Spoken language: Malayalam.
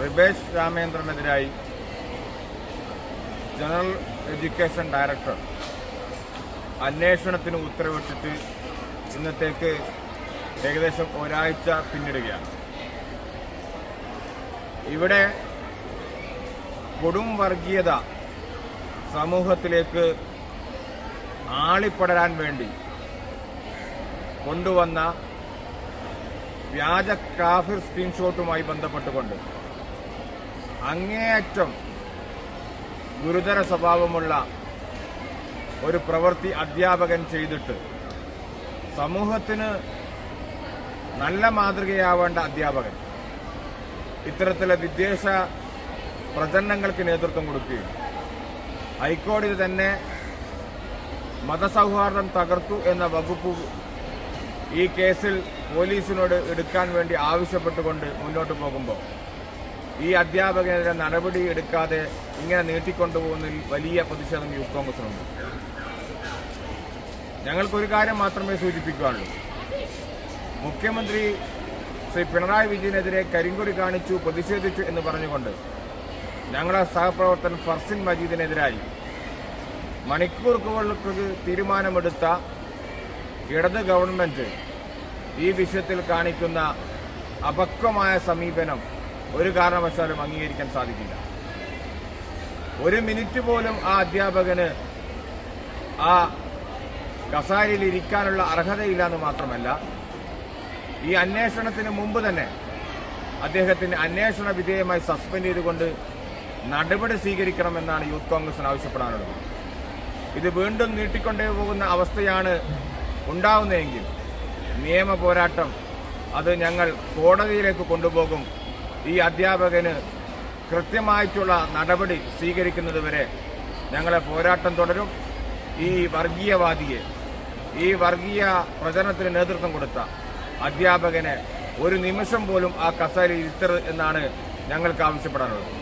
റിബേഷ് രാമേന്ദ്രനെതിരായി ജനറൽ എഡ്യൂക്കേഷൻ ഡയറക്ടർ അന്വേഷണത്തിന് ഉത്തരവിട്ടിട്ട് ഇന്നത്തേക്ക് ഏകദേശം ഒരാഴ്ച പിന്നിടുകയാണ്. ഇവിടെ കൊടും വർഗീയത സമൂഹത്തിലേക്ക് ആളിപ്പടരാൻ വേണ്ടി കൊണ്ടുവന്ന വ്യാജ കാഫിർ സ്ക്രീൻഷോട്ടുമായി ബന്ധപ്പെട്ടുകൊണ്ട് അങ്ങേയറ്റം ഗുരുതര സ്വഭാവമുള്ള ഒരു പ്രവൃത്തി അധ്യാപകൻ ചെയ്തിട്ട് സമൂഹത്തിന് നല്ല മാതൃകയാവേണ്ട അധ്യാപകൻ. ഇത്തരത്തിലെ വിദ്വേഷ പ്രചരണങ്ങൾക്ക് നേതൃത്വം കൊടുക്കുകയും ഹൈക്കോടതി തന്നെ മതസൗഹാർദ്ദം തകർത്തു എന്ന വകുപ്പ് ഈ കേസിൽ പോലീസിനോട് എടുക്കാൻ വേണ്ടി ആവശ്യപ്പെട്ടുകൊണ്ട് മുന്നോട്ട് പോകുമ്പോൾ ഈ അധ്യാപകരെ നടപടി എടുക്കാതെ ഇങ്ങനെ നീട്ടിക്കൊണ്ടുപോകുന്നതിൽ വലിയ പ്രതിഷേധം യൂത്ത് കോൺഗ്രസിനുണ്ട്. ഞങ്ങൾക്കൊരു കാര്യം മാത്രമേ സൂചിപ്പിക്കാനുള്ളൂ. മുഖ്യമന്ത്രി ശ്രീ പിണറായി വിജയനെതിരെ കരിങ്കൊടി കാണിച്ചു പ്രതിഷേധിച്ചു എന്ന് പറഞ്ഞുകൊണ്ട് ഞങ്ങളുടെ സഹപ്രവർത്തകൻ ഫർസിൻ മജീദിനെതിരായി മണിക്കൂറുകൾക്ക് തീരുമാനമെടുത്ത ഇടത് ഗവൺമെന്റ് ഈ വിഷയത്തിൽ കാണിക്കുന്ന അപക്വമായ സമീപനം ഒരു കാരണവശാലും അംഗീകരിക്കാൻ സാധിക്കില്ല. ഒരു മിനിറ്റ് പോലും ആ അധ്യാപകന് ആ കസാരയിൽ ഇരിക്കാനുള്ള അർഹതയില്ല എന്ന് മാത്രമല്ല ഈ അന്വേഷണത്തിന് മുമ്പ് തന്നെ അദ്ദേഹത്തിന് അന്വേഷണ വിധേയമായി സസ്പെൻഡ് ചെയ്തുകൊണ്ട് നടപടി സ്വീകരിക്കണമെന്നാണ് യൂത്ത് കോൺഗ്രസിന് ആവശ്യപ്പെടാനുള്ളത്. ഇത് വീണ്ടും നീട്ടിക്കൊണ്ടേ പോകുന്ന അവസ്ഥയാണ് ഉണ്ടാവുന്നതെങ്കിൽ നിയമ പോരാട്ടം അത് ഞങ്ങൾ കോടതിയിലേക്ക് കൊണ്ടുപോകും ഈ അധ്യാപകന് കൃത്യമായിട്ടുള്ള നടപടി സ്വീകരിക്കുന്നതുവരെ ഞങ്ങളെ പോരാട്ടം തുടരും. ഈ വർഗീയവാദിയെ ഈ വർഗീയ പ്രചരണത്തിന് നേതൃത്വം കൊടുത്ത അധ്യാപകനെ ഒരു നിമിഷം പോലും ആ കസേരയിൽ ഇരുത്തരുത് എന്നാണ് ഞങ്ങൾക്ക് ആവശ്യപ്പെടാനുള്ളത്.